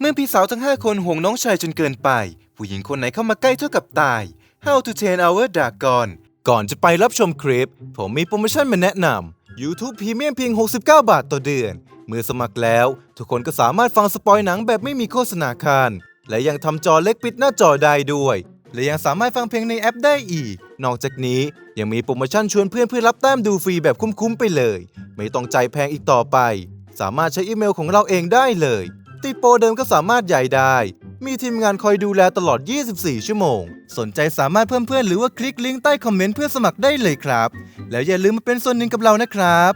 เมื่อพี่สาวทั้ง 5 คนห่วงน้องชายจนเกินไป ผู้หญิงคนไหนเข้ามาใกล้เท่ากับตาย How to Train Our Dragon ก่อนจะไปรับชมคลิป ผมมีโปรโมชั่นมาแนะนำ YouTube Premium เพียง 69 บาทต่อเดือน เมื่อสมัครแล้ว ทุกคนก็สามารถฟังสปอยหนังแบบไม่มีโฆษณาคาน และยังทำจอเล็กปิดหน้าจอได้ด้วย และยังสามารถฟังเพลงในแอปได้อีก นอกจากนี้ยังมีโปรโมชั่นชวนเพื่อนเพื่อรับแต้มดูฟรีแบบคุ้มๆไปเลย ไม่ต้องใจแพงอีกต่อไป สามารถใช้อีเมลของเราเองได้เลย ติดโปรเดิมก็สามารถใหญ่ได้ มีทีมงานคอยดูแลตลอด 24 ชั่วโมง สนใจสามารถเพิ่มเพื่อนหรือว่าคลิกลิงก์ใต้คอมเมนต์เพื่อสมัครได้เลยครับ แล้วอย่าลืมมาเป็นส่วนหนึ่งกับเรานะครับ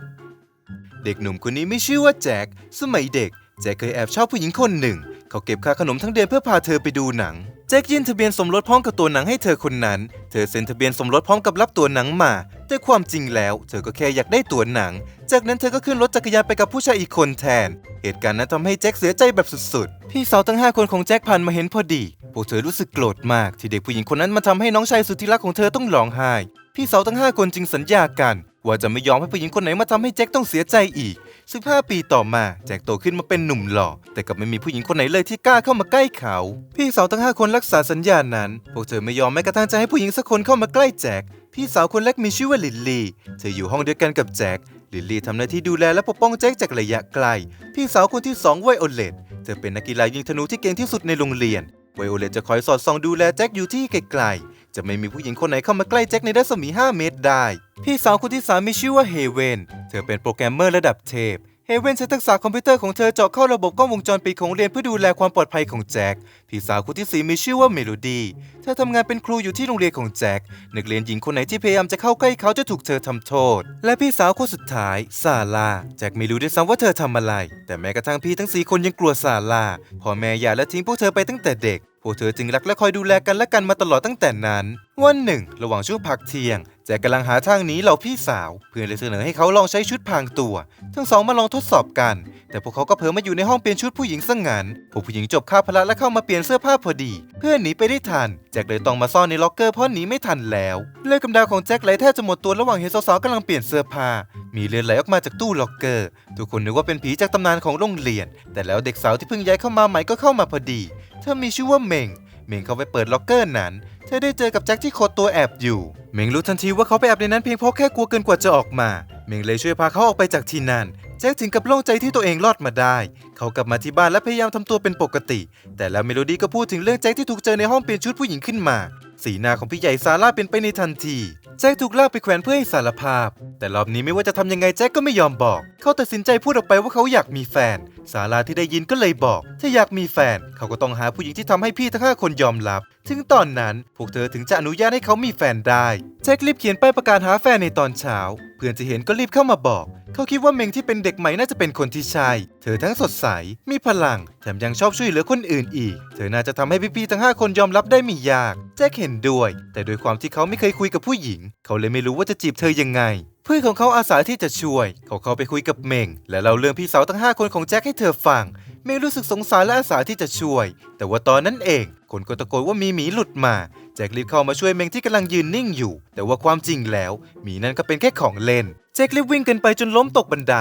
เด็กหนุ่มคนนี้ไม่ชื่อว่าแจ็ค สมัยเด็ก แจ็คเคยแอบชอบผู้หญิงคนหนึ่ง เขาเก็บค่าขนมทั้งเดือนเพื่อพาเธอไปดูหนัง จ็คยื่นทะเบียนสมรสพร้อมกับตัวหนังให้เธอคนนั้น เธอเซ็นทะเบียนสมรสพร้อมกับรับตัวหนังมา แต่ความจริงแล้ว เธอก็แค่อยากได้ตัวหนัง จากนั้นเธอก็ขึ้นรถจักรยานไปกับผู้ชายอีกคนแทน เหตุการณ์นั้นทำให้แจ็คเสียใจแบบสุดๆ พี่สาวทั้ง 5 คนของแจ็คผ่านมาเห็นพอดี พวกเธอรู้สึกโกรธมาก ที่เด็กผู้หญิงคนนั้นมาทำให้น้องชายสุดที่รักของเธอต้องร้องไห้ พี่สาวทั้ง 5 คนจึงสัญญากัน ว่าจะไม่ยอมให้ผู้หญิงคนไหนมาทำให้แจ็คต้องเสียใจอีก 15 ปีต่อมาแจ็คโตขึ้นมาเป็นหนุ่มหล่อ แต่กลับไม่มีผู้หญิงคนไหนเลยที่กล้าเข้ามาใกล้เขา พี่สาวทั้ง 5 คนรักษาสัญญานั้น พวกเธอไม่ยอมแม้กระทั่งจะให้ผู้หญิงสักคนเข้ามาใกล้แจ็ค พี่สาวคนเล็กมีชื่อว่าลิลลี่ เธออยู่ห้องเดียวกันกับแจ็ค ลิลลี่ทำหน้าที่ดูแลและปกป้องแจ็คจากระยะไกล พี่สาวคนที่สองไวโอเลตเธอเป็นนักกีฬายิงธนูที่เก่งที่สุดในโรงเรียน ไวโอเลตจะคอยสอดส่องดูแลแจ็คอยู่ที่ไกลๆ จะไม่มีผู้หญิงคนไหนเข้ามาใกล้แจ็คในรัศมี 5 เมตรได้ พี่สาวคนที่สามมีชื่อว่าเฮเวน เธอเป็นโปรแกรมเมอร์ระดับเทพ เฮเวนใช้ทักษะคอมพิวเตอร์ของเธอเจาะเข้าระบบกล้องวงจรปิดของโรงเรียนเพื่อดูแลความปลอดภัยของแจ็ค พี่สาวคนที่สี่มีชื่อว่าเมโลดี้ เธอทำงานเป็นครูอยู่ที่โรงเรียนของแจ็ค นักเรียนหญิงคนไหนที่พยายามจะเข้าใกล้เขาจะถูกเธอทำโทษ และพี่สาวคนสุดท้าย ซาร่า แจ็คไม่รู้ด้วยซ้ำว่าเธอทำอะไร แต่แม้กระทั่งพี่ทั้งสี่คนยังกลัวซาร่า พ่อแม่หย่าและทิ้งพวกเธอไปตั้งแต่เด็ก พวกเธอจึงรักและคอยดูแลกันและกันมาตลอดตั้งแต่นั้น วันหนึ่ง ระหว่างช่วงพักเที่ยงแจ็คกำลังหาทางหนีเหล่าพี่สาว เพื่อนเลยเสนอให้เขาลองใช้ชุดพรางตัว ทั้งสองมาลองทดสอบกัน แต่พวกเขาก็เผลอมาอยู่ในห้องเปลี่ยนชุดผู้หญิงซะงงั้นพวกผู้หญิงจบคาบพละและเข้ามาเปลี่ยนเสื้อผ้าพอดี เพื่อนหนีไปได้ทันแจ็คเลยต้องมาซ่อนในล็อกเกอร์เพราะหนีไม่ทันแล้วเลือดกำดาของแจ็คไหลแทบจะหมดตัวระหว่างเห็นสาวๆกำลังเปลี่ยนเสื้อผ้า มีเลือดไหลออกมาจากตู้ล็อกเกอร์ ทุกคนนึกว่าเป็นผีจากตำนานของโรงเรียน แต่แล้วเด็กสาวที่เพิ่งย้ายเข้ามาใหม่ก็เข้ามาพอดี เธอมีชื่อว่าเมง เมงเข้าไปเปิดล็อกเกอร์นั้น เธอได้เจอกับแจ็คที่โคดตัวแอบอยู่ เมงรู้ทันทีว่าเขาไปแอบในนั้นเพียงเพราะแค่กลัวเกินกว่าจะออกมา เมงเลยช่วยพาเขาออกไปจากที่นั่นแจ็คถึงกับโล่งใจที่ตัวเองรอดมาได้ เขากลับมาที่บ้านและพยายามทำตัวเป็นปกติ แต่แล้วเมโลดี้ก็พูดถึงเรื่องแจ็คที่ถูกเจอในห้องเปลี่ยนชุดผู้หญิงขึ้นมา สีหน้าของพี่ใหญ่ซาร่าเป็นไปในทันที แจ็คถูกลากไปแขวนเพื่อให้สารภาพ แต่รอบนี้ไม่ว่าจะทำยังไงแจ็คก็ไม่ยอมบอก เขาตัดสินใจพูดออกไปว่าเขาอยากมีแฟน สาราที่ได้ยินก็เลยบอก ถ้าอยากมีแฟน เขาก็ต้องหาผู้หญิงที่ทำให้พี่ทั้งห้าคนยอมรับ ถึงตอนนั้นพวกเธอถึงจะอนุญาตให้เขามีแฟนได้ แจ็ครีบเขียนป้ายประกาศหาแฟนในตอนเช้า พื่อนที่เห็นก็รีบเข้ามาบอก เขาคิดว่าเมงที่เป็นเด็กใหม่น่าจะเป็นคนที่ใช่ เธอทั้งสดใส มีพลัง แถมยังชอบช่วยเหลือคนอื่นอีก เธอน่าจะทำให้พี่ๆทั้ง 5 คนยอมรับได้ไม่ยาก แจ็คเห็นด้วย แต่โดยความที่เขาไม่เคยคุยกับผู้หญิง เขาเลยไม่รู้ว่าจะจีบเธอยังไง เพื่อนของเขาอาสาที่จะช่วย เขาเข้าไปคุยกับเมง และเล่าเรื่องพี่สาวทั้ง 5 คนของแจ็คให้เธอฟัง เมงรู้สึกสงสารและอาสาที่จะช่วย แต่ว่าตอนนั้นเอง คนก็ตะโกนว่ามีหมีหลุดมา แจ็ครีบเข้ามาช่วยเมงที่กำลังยืนนิ่งอยู่ แต่ว่าความจริงแล้วหมีนั้นก็เป็นแค่ของเล่น แจ็ครีบวิ่งกันไปจนล้มตกบันได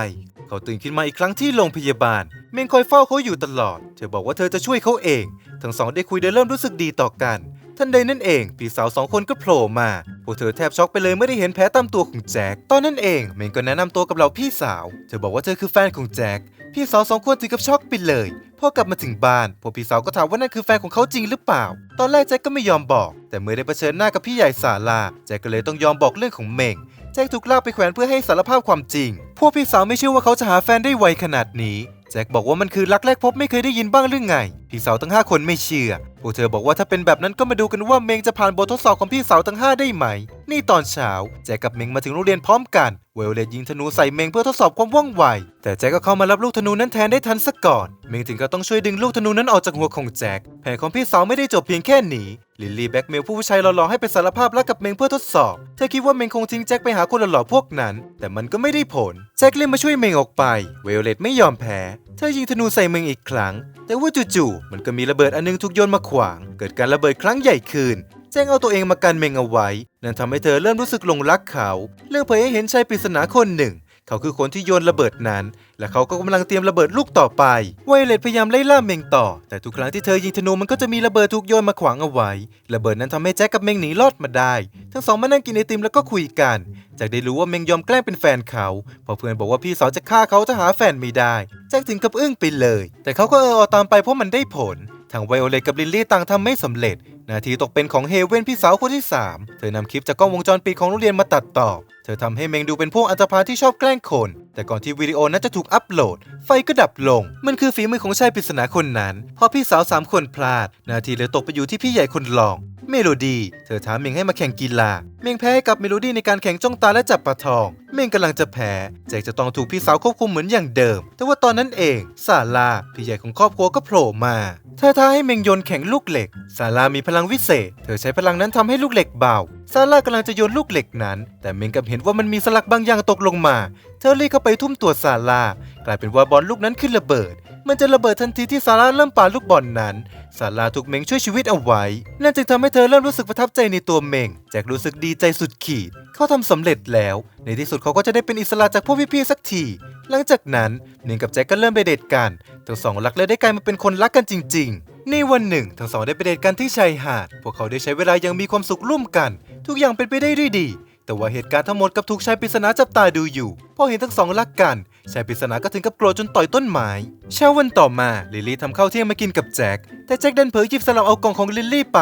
เขาตื่นขึ้นมาอีกครั้งที่โรงพยาบาล เมงคอยเฝ้าเขาอยู่ตลอด เธอบอกว่าเธอจะช่วยเขาเอง ทั้งสองได้คุยโดยเริ่มรู้สึกดีต่อกัน ทันใดนั่นเองพี่สาวสองคนก็โผล่มาพวกเธอแทบช็อกไปเลยเมื่อได้เห็นแผลตามตัวของแจ็คตอนนั้นเองเมงก็แนะนำตัวกับเราพี่สาว เธอบอกว่าเธอคือแฟนของแจ็คพี่สาวสองคนถึงกับช็อกไปเลยพอกลับมาถึงบ้านพวกพี่สาวก็ถามว่านั่นคือแฟนของเขาจริงหรือเปล่า ตอนแรกแจ็คก็ไม่ยอมบอก แต่เมื่อได้เผชิญหน้ากับพี่ใหญ่สาลาแจ็คก็เลยต้องยอมบอกเรื่องของเมงแจ็คถูกลากไปแขวนเพื่อให้สารภาพความจริง พวกพี่สาวไม่เชื่อว่าเขาจะหาแฟนได้ไวขนาดนี้ แจ็คบอกว่ามันคือรักแรกพบไม่เคยได้ยินบ้างหรือไง พี่สาวทั้ง 5 คนไม่เชื่อพวกเธอบอกว่าถ้าเป็นแบบนั้นก็มาดูกันว่าเมงจะผ่านบททดสอบของพี่สาวทั้ง 5 ได้ไหม นี่ตอนเช้าแจ็คกับเมงมาถึงโรงเรียนพร้อมกันเวลเลตยิงธนูใส่เมงเพื่อทดสอบความว่องไว แต่แจ็คก็เข้ามารับลูกธนูนั้นแทนได้ทันซะก่อน เมงถึงก็ต้องช่วยดึงลูกธนูนั้นออกจากหัวของแจ็คแผนของพี่สาวไม่ได้จบเพียงแค่นี้ลิลลี่แบ็กเมลผู้ชายหล่อๆให้ไปสารภาพรักกับเมงเพื่อทดสอบเธอคิดว่าเมงคงทิ้งแจ็คไปหาคนหล่อๆพวกนั้น แต่มันก็ไม่ได้ผล แจ็คเลยมาช่วยเมงออกไป เวลเลตไม่ยอมแพ้ เธอยิงธนูใส่เมงอีกครั้ง แต่ว่าจู่มันก็มีระเบิดอันนึงถูกโยนมาขวาง เกิดการระเบิดครั้งใหญ่ขึ้นแจ้งเอาตัวเองมากันเมงเอาไว้ นั่นทำให้เธอเริ่มรู้สึกหลงรักเขา เรื่องเผยให้เห็นชายปริศนาคนหนึ่ง เขาคือคนที่โยนระเบิดนั้น และเขาก็กำลังเตรียมระเบิดลูกต่อไปไวเลตพยายามไล่ล่าเมงต่อ แต่ทุกครั้งที่เธอยิงธนูมันก็จะมีระเบิดถูกโยนมาขวางเอาไว้ ระเบิดนั้นทำให้แจ็คกับเมงหนีรอดมาได้ ทั้งสองมานั่งกินไอติมแล้วก็คุยกันจากได้รู้ว่าเมงยอมแกล้งเป็นแฟนเขา พอเพื่อนบอกว่าพี่สาวจะฆ่าเขาถ้าหาแฟนไม่ได้ แจ็คถึงกับอึ้งไปเลย แต่เขาก็เออเอาตามไปเพราะมันได้ผล ทางไวโอเลตกับลิลลี่ต่างทำไม่สำเร็จ นาทีตกเป็นของเฮเวนพี่สาวคนที่ 3 เธอนำคลิปจากกล้องวงจรปิดของโรงเรียนมาตัดต่อ เธอทำให้เมงดูเป็นพวกอันธพาลที่ชอบแกล้งคน แต่ก่อนที่วิดีโอนั้นจะถูกอัปโหลด ไฟก็ดับลง มันคือฝีมือของชายปริศนาคนนั้น พอพี่สาวสามคนพลาด นาทีเลยตกไปอยู่ที่พี่ใหญ่คนรอง เมโลดี้ เธอท้าเมงให้มาแข่งกีฬา เมงแพ้ให้กับเมโลดี้ในการแข่งจ้องตาและจับปลาทอง เมงกำลังจะแพ้ แจกจะต้องถูกพี่สาวควบคุมเหมือนอย่างเดิม แต่ว่าตอนนั้นเองซาลาพี่ใหญ่ของครอบครัวก็โผล่มาเธอท้าให้เมงโยนแข่งลูกเหล็กซาลามีพลังวิเศษ เธอใช้พลังนั้นทำให้ลูกเหล็กเบาซาลากำลังจะโยนลูกเหล็กนั้น แต่เมงกลับเห็นว่ามันมีสลักบางอย่างตกลงมา เธอรีบเข้าไปทุ่มตัวซาลากลายเป็นว่าบอลลูกนั้นขึ้นระเบิด มันจะระเบิดทันทีที่ซาร่าเริ่มปาลูกบอลนั้นซาร่าถูกเมงช่วยชีวิตเอาไว้ นั่นจึงทำให้เธอเริ่มรู้สึกประทับใจในตัวเมงแจ็ครู้สึกดีใจสุดขีด เขาทำสำเร็จแล้ว ในที่สุดเขาก็จะได้เป็นอิสระจากพวกพี่ๆสักที หลังจากนั้นเมงกับแจ็คก็เริ่มไปเดทกันทั้งสองรักและได้กลายมาเป็นคนรักกันจริง ๆ ในวันหนึ่ง ทั้งสองได้ไปเดทกันที่ชายหาด พวกเขาได้ใช้เวลาอยังมีความสุขร่วมกัน ทุกอย่างเป็นไปได้ด้วยดีแต่ว่าเหตุการณ์ทั้งหมดกับถูกชายปริศนาจับตาดูอยู่พอเห็นทั้งสองรักกัน ชายปริศนาก็ถึงกับโกรธจนต่อยต้นไม้เช้าวันต่อมาลิลลี่ทำข้าวเที่ยงมากินกับแจ็คแต่แจ็คดันเผลอหยิบสลับเอากล่องของลิลลี่ไป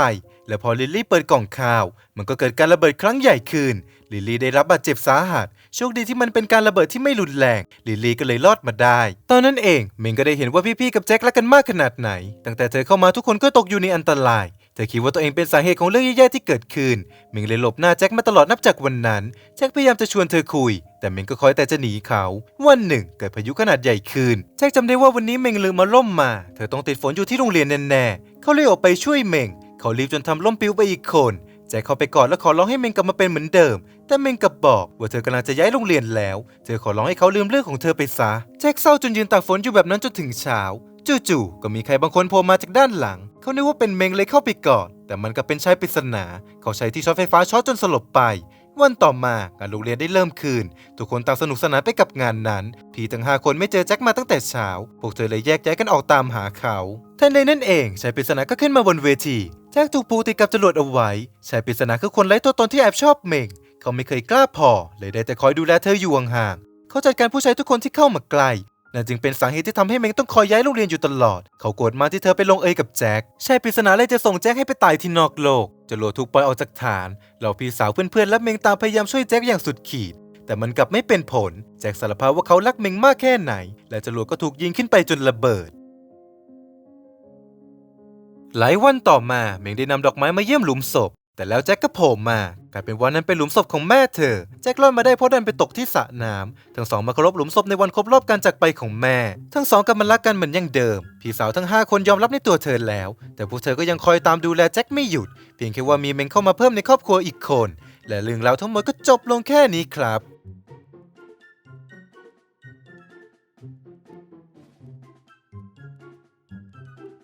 และพอลิลลี่เปิดกล่องข้าว มันก็เกิดการระเบิดครั้งใหญ่ขึ้นลิลลี่ได้รับบาดเจ็บสาหัสโชคดีที่มันเป็นการระเบิดที่ไม่รุนแรงลิลลี่ก็เลยรอดมาได้ ตอนนั้นเองเมงก็ได้เห็นว่าพี่ๆกับแจ็ครักกันมากขนาดไหน ตั้งแต่เธอเข้ามาทุกคนก็ตกอยู่ในอันตราย เธอคิดว่าตัวเองเป็นสาเหตุของเรื่องแย่ๆที่เกิดขึ้นเมงเลยหลบหน้าแจ็คมาตลอดนับจากวันนั้น แจ็คพยายามจะชวนเธอคุย แต่เมงก็คอยแต่จะหนีเขา วันหนึ่งเกิดพายุขนาดใหญ่ขึ้น แจ็คจำได้ว่าวันนี้เมงลืมมาล่มมา เธอต้องติดฝนอยู่ที่โรงเรียนแน่ๆเขาเลยออกไปช่วยเมง เขารีบจนทำล่มปิวไปอีกคนแจ็คเข้าไปกอดและขอร้องให้เมงกลับมาเป็นเหมือนเดิม แต่เมงกลับบอกว่าเธอกำลังจะย้ายโรงเรียนแล้ว เธอขอร้องให้เขาลืมเรื่องของเธอไปซะ แจ็คเศร้าจนยืนตากฝนอยู่แบบนั้นจนถึงเช้า จู่ๆก็มีใครบางคนโผล่มาจากด้านหลัง เขานึกว่าเป็นเมงเลยเข้าไปกอด แต่มันก็เป็นชายปริศนา เขาใช้ที่ช็อตไฟฟ้าช็อตจนสลบไป วันต่อมางานโรงเรียนได้เริ่มคืน ทุกคนต่างสนุกสนานไปกับงานนั้น พี่ทั้งห้าคนไม่เจอแจ็คมาตั้งแต่เช้า พวกเธอเลยแยกย้ายกันออกตามหาเขาทันใดนั้นเองชายปริศนาก็ขึ้นมาบนเวที แจ็คถูกผูกติดกับจรวดเอาไว้ชายปริศนาคือคนไร้ตัวตนที่แอบชอบเมง เขาไม่เคยกล้าพอ เลยได้แต่คอยดูแลเธออยู่ห่างๆเขาจัดการผู้ชายทุกคนที่เข้ามาใกล้ นั่นจึงเป็นสาเหตุที่ทำให้เมงต้องคอยย้ายโรงเรียนอยู่ตลอด เขาโกรธมากที่เธอไปลงเอยกับแจ็คชายปริศนาเลยจะส่งแจ็คให้ไปตายที่นอกโลกจรวดถูกปล่อยออกจากฐาน เหล่าพี่สาวเพื่อนๆและเมงตามพยายามช่วยแจ็คอย่างสุดขีด แต่มันกลับไม่เป็นผล แจ็คสารภาพว่าเขารักเมงมากแค่ไหน และจรวดก็ถูกยิงขึ้นไปจนระเบิด หลายวันต่อมาเมงได้นำดอกไม้มาเยี่ยมหลุมศพ แต่แล้วแจ็คก็โผล่มากลายเป็นว่านั้นเป็นหลุมศพของแม่เธอ แจ็ครอดมาได้เพราะดันไปตกที่สระน้ำทั้งสองมาเคารพหลุมศพในวันครบรอบการจากไปของแม่ ทั้งสองกลับมารักกันเหมือนอย่างเดิม พี่สาวทั้ง 5 คนยอมรับในตัวเธอแล้ว แต่พวกเธอก็ยังคอยตามดูแลแจ็คไม่หยุด เพียงแค่ว่ามีเมงเข้ามาเพิ่มในครอบครัวอีกคน และเรื่องราวทั้งหมดก็จบลงแค่นี้ครับ